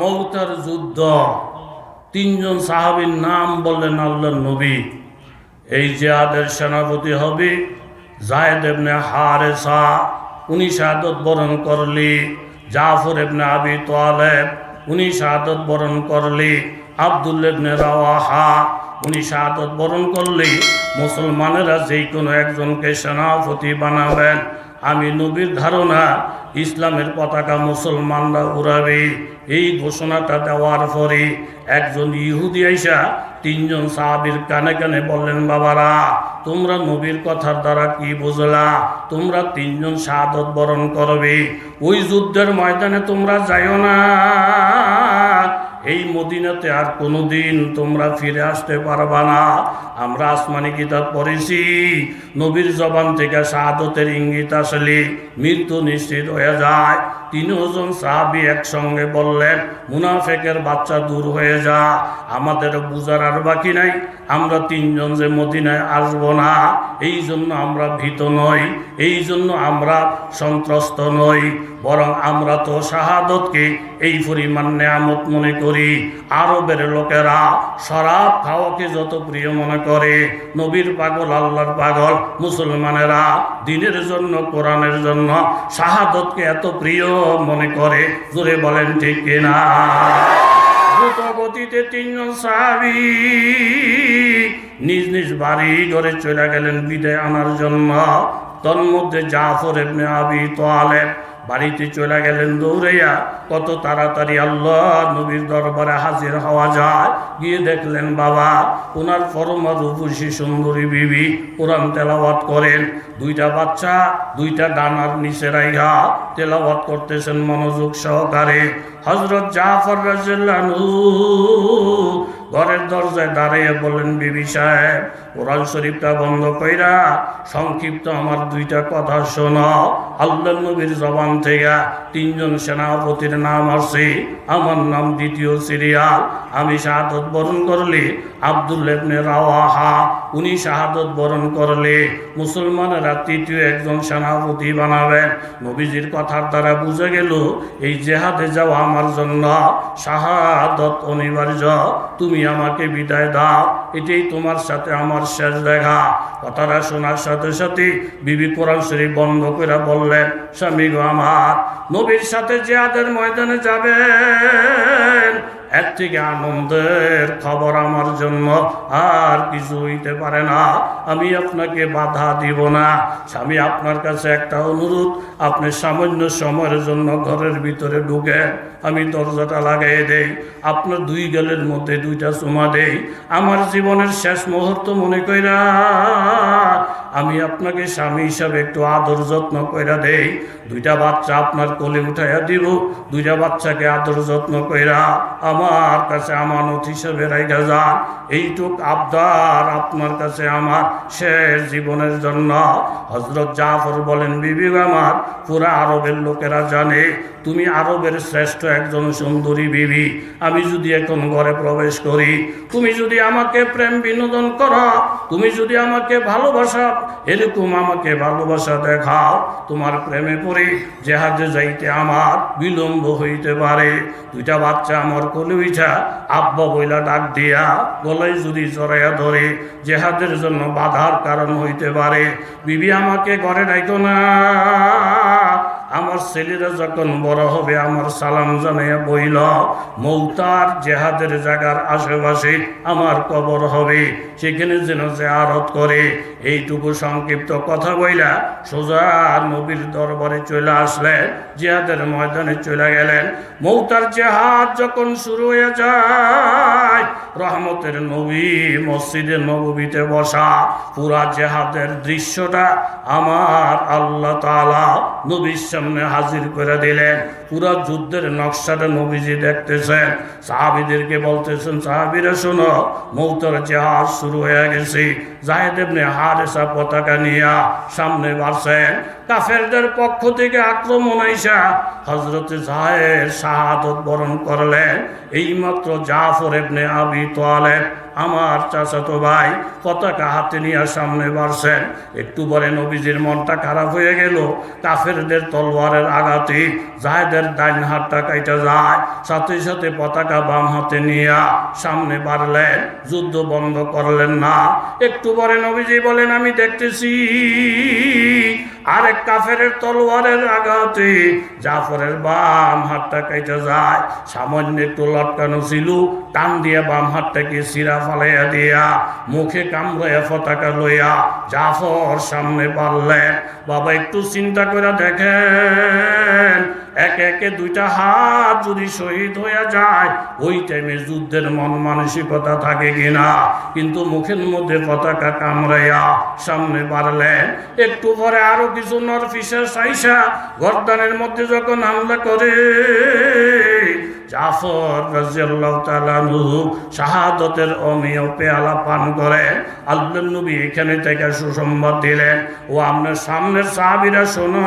মৌতার যুদ্ধ। তিনজন সাহাবীর নাম বললেন আল্লাহ নবী। এই জেহাদের সেনাপতি হবে জায়দ এবনে হারেসা। উনি শাহাদত বরণ করলি। জাফর এবনে আবি তোয়ালেব উনি শাহাদত বরণ করলি। আব্দুল এবনে রাওয়াহা, উনি শাহাদত বরণ করলি। মুসলমানেরা যেই কোনো একজনকে সেনাপতি বানাবেন। আমি নবীর ধারণা, ইসলামের পতাকা মুসলমানরা উড়াবে। এই ঘোষণাটা দেওয়ার পরে একজন ইহুদি আইসা তিনজন সাহাবির কানে কানে বললেন, বাবারা, তোমরা নবীর কথার দ্বারা কি বুঝলা? তোমরা তিনজন শাহাদত বরণ করবে। ওই যুদ্ধের ময়দানে তোমরা যাইও না। এই মদিনাতে আর কোনোদিন তোমরা ফিরে আসতে পারবা না। আমরা আসমানি কিতাব পড়েছি, নবীর জবান থেকে শাহাদতের ইঙ্গিত আসলে মৃত্যু নিশ্চিত হয়ে যায়। তিনজন সাহাবি একসঙ্গে বললেন, মুনাফেকের বাচ্চা দূর হয়ে যা, আমাদের বুঝার আর বাকি নাই। আমরা তিনজন যে মদিনায় আসব না এই জন্য আমরা ভীত নই এই জন্য আমরা সন্ত্রস্ত নই। বরং আমরা তো শাহাদতকে এই পরিমাণ নেয়ামত মনে করি। আরবের লোকেরা শরাব খাওয়াকে যত প্রিয় মনে করে। নবীর পাগল, আল্লাহর পাগল, মুসলমানেরা দিনের জন্য, কোরআনের জন্য শাহাদতকে এত প্রিয় মনে করে। জোরে বলেন ঠিক কিনা? দ্রুত গতিতে তিনজন সাহাবি নিজ নিজ বাড়ি ঘরে চলে গেলেন বিদায় আনার জন্য। তন্মধ্যে জাফর এমনি আবি তোয়ালেব বাড়িতে চলে গেলেন দৌড়াইয়া, কত তাড়াতাড়ি আল্লাহ নবীর দরবারে হাজির হওয়া যায়। গিয়ে দেখলেন বাবা, ওনার পরমা রূপসী সুন্দরী বিবি, কোরআন তেলাওয়াত করেন। দুইটা বাচ্চা, দুইটা ডানার নিচে রাইহা তেলাওয়াত করতেছেন মনোযোগ সহকারে। হজরত জাফর রাজু ঘরের দরজায় দাঁড়িয়ে বলেন বিবি সাহেব, কোরআন শরীফটা বন্ধ কইরা সংক্ষিপ্ত আমার দুইটা কথা শোনো। আল্লাহ নবীর জবান থেকে তিনজন সেনাপতির নাম আসছে। আমার নাম দ্বিতীয় সিরিয়াল। আমি শাহাদত বরণ করলি আবদুল্লেবনে রাওয়াহা উনি শাহাদত বরণ করলে মুসলমানেরা তৃতীয় একজন সেনাপতি বানাবেন। নবীজির কথার দ্বারা বুঝে গেল, এই জেহাদে যাওয়া আমার জন্য শাহাদত অনিবার্য। তুমি আমাকে বিদায় দাও, এটাই তোমার সাথে আমার শেষ দেখা। কথাটা শোনার সাথে সাথে বিবি কোরআন শরীফ বন্ধ করে বললেন, স্বামী গো আমার, নবীর সাথে জেহাদের ময়দানে যাবেন। এর থেকে আনন্দের খবর আমার জন্য আর কিছু হইতে পারে না। আমি আপনাকে বাধা দিব না। স্বামী, আপনার কাছে একটা অনুরোধ। আপনি সামান্য সময়ের জন্য ঘরের ভিতরে ঢুকে আমি দরজাটা লাগাই দেই। আপনার দুই গেলের মধ্যে দুইটা চুমা দেই। আমার জীবনের শেষ মুহূর্ত মনে কইরা আমি আপনাকে স্বামী হিসাবে একটু আদর যত্ন কইরা দেই। দুইটা বাচ্চা আপনার কোলে উঠাইয়া দিব। দুইটা বাচ্চাকে আদর যত্ন কইরা আমার কাছে আমানত হিসেবে রাইখা যান। এইটুক আবদার আপনার কাছে আমার শেষ জীবনের জন্য। হজরত জাফর বলেন, বিবি আমার, পুরা আরবের লোকেরা জানে, তুমি আরবের শ্রেষ্ঠ একজন সুন্দরী বিবি। আমি যদি এখন ঘরে প্রবেশ করি, তুমি যদি আমাকে প্রেম বিনোদন করো, তুমি যদি আমাকে ভালোবাসা এরকম আমাকে ভালোবাসা দেখাও, তোমার প্রেমে পড়ে জেহাদে যাইতে আমার বিলম্ব হইতে পারে। দুইটা বাচ্চা আমার কোলে উঠা আব্বা বইলা ডাক দিয়া গলায় যদি জড়াইয়া ধরে, জেহাদের জন্য বাধার কারণ হইতে পারে। বিবি আমাকে ঘরে ডাইতো না। আমার ছেলেরা যখন বড় হবে, আমার সালাম জানাইয়া বইল, মৌতার জেহাদের জায়গার আশেপাশে আমার কবর হবে, সেখানে যেন জেহারত করে। এইটুকু সংক্ষিপ্ত কথা বইলা সোজা নবীর দরবারে চলে আসলে জেহাদের ময়দানে চলে গেলেন। মৌতার জেহাদ যখন শুরু হয়ে যায়, রহমতের নবী মসজিদে নবীতে বসা, পুরা জেহাদের দৃশ্যটা আমার আল্লাহ তালা নবীর সামনে হাজির করে দিলেন। পুরা যুদ্ধের নকশাটা নবীজি দেখতেছেন। সাহাবিদেরকে বলতেছেন, সাহাবিরা, শোনো, মৌতার জেহাদ শুরু হয়ে গেছে। জাহেদ এমনি হারেসা পতাকা নিয়া সামনে বাড়ছেন। কাফেরদের পক্ষ থেকে আক্রমণ আইসা হজরত জাহেদ শাহাদত বরণ করলেন। এইমাত্র জাফর এবনে আবি তোয়ালেব আমার চাচাতো ভাই পতাকা হাতে নিয়ে সামনে বাড়ছেন। একটু পরে নবীজির মনটা খারাপ হয়ে গেল। কাফেরদের তলোয়ারের আঘাতে জাহেদের ডাইন হাতটা কাইটা যায়। সাথে সাথে পতাকা বাম হাতে নিয়ে সামনে বাড়লেন। যুদ্ধ বন্ধ করলেন না। একটু পরে নবীজি বলেন, আমি দেখতেছি আরেক কাফের তলোয়ারের আঘাতে জাফরের বাম হাতটা কেটে যায়। সামান্য একটু লটকানো ছিল। টান দিয়ে বাম হাতটাকে সিরা ফালাইয়া দিয়া মুখে কামড়াইয়া পতাকা লইয়া জাফর সামনে পারলেন। বাবা একটু চিন্তা করে দেখেন। একে একে দুইটা হাত যদি শহীদ হয়ে যায়, ওই টাইমে যুদ্ধের মন মানসিকতা থাকে কিনা? কিন্তু মুখের মধ্যে পতাকা কামড়াইয়া সামনে বাড়লেন। একটু পরে আরও কিছু নরফিসা সাইসা গর্দানের মধ্যে যখন হামলা করে, জাফর রাজিয়াল্লাহু শাহাদতের অমেয় পেয়ালা পান করে আল্লাহ নবী এখানে থেকে সুসংবাদ দিলেন, ও, আপনার সামনের সাহাবীরা শোনো,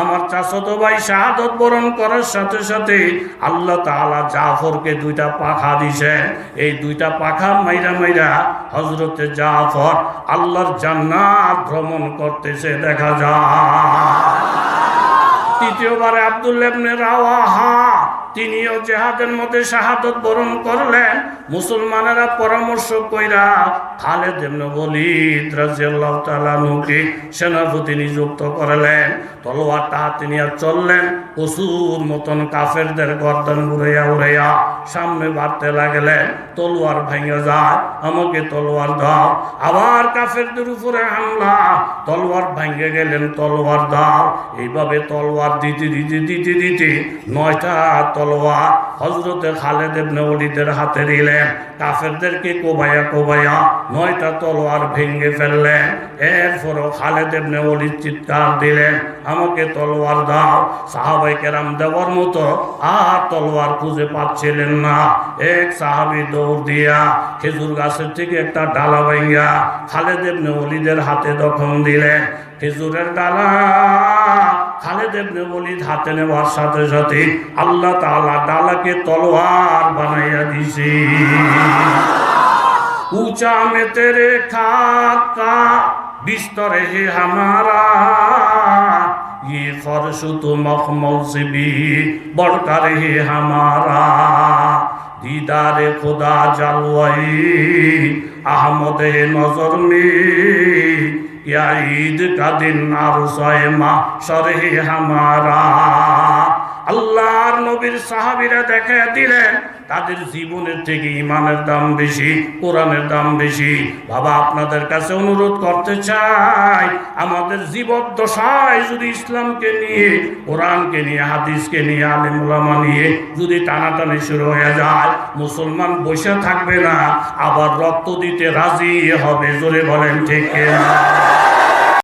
আমার চাচাতো ভাই শাহাদত বরণ করার সাথে সাথে আল্লাহ তাআলা জাফরকে দুইটা পাখা দিছে এই দুইটা পাখা মাইরা মাইরা হজরতে জাফর আল্লাহর জান্নাত ভ্রমণ করতেছে, দেখা যায় তৃতীয়বারে আবদুল্লাবনে রাওয়াহা, তিনিও জেহাদের মধ্যে শাহাদত বরণ করলেন। মুসলমানেরা পরামর্শ কইরা খালেদ ইবনে ওয়ালিদ রাদিয়াল্লাহু তাআলা নুকে সেনাপতি নিযুক্ত করলেন। তলোয়ারটা হাতে নিয়ে চললেন। পশুর মতন কাফেরদের গর্দন উড়াইয়া উড়াইয়া সামনে বাড়তে লাগলেন। তলোয়ার ভেঙে যায়। আমাকে তলোয়ার দাও। আবার কাফেরদের উপরে হামলা। তলোয়ার ভেঙে গেলেন, তলোয়ার দাও। এইভাবে তলোয়ার দিতে দিতে দিতে দিতে নয়টা তলোয়ার হজরতে খালেদ ইবনে ওয়ালিদের হাতে দিলেন। কাফেরদেরকে কোবায়া কোবায়া? নয়টা তলোয়ার ভেঙে ফেললেন। এরপরও খালেদ ইবনে ওয়ালিদ চিৎকার দিলেন, আমাকে তলোয়ার দাও, সাহাবাই কেরাম দেওয়ার মতো আর তলোয়ার খুঁজে পাচ্ছিলেন না। এক সাহাবি দৌড় দিয়া খেজুর গাছের থেকে একটা ডালা ভাঙ্গা খালেদ ইবনে ওয়ালিদের হাতে দখল দিলেন। খেজুরের ডালা খালেদ ইবনে ওয়ালিদ হাতে নেওয়ার সাথে সাথে আল্লাহ তালা ডালাকে তলোয়ার বানাইয়া দিছে ऊंचा में तेरे खाका बिस्तर है हमारा ये फर्श तो मखमल से भी बढ़कर है हमारा दीदार खुदा जलवाई अहमद नजर में क्या ईद का दिन अरसाए माशर है हमारा আল্লাহর নবীর সাহাবীরা দেখা দিলেন, তাদের জীবনের থেকে ইমানের দাম বেশি, কোরআনের দাম বেশি। বাবা, আপনাদের কাছে অনুরোধ করতে চাই, আমাদের জীবদ্দশায় যদি ইসলামকে নিয়ে, কোরআনকে নিয়ে, হাদিসকে নিয়ে আলিমুলামা নিয়ে যদি টানাটানি শুরু হয়ে যায়, মুসলমান বসে থাকবে না, আবার রক্ত দিতে রাজি হবে, জোরে বলেন ঠিক না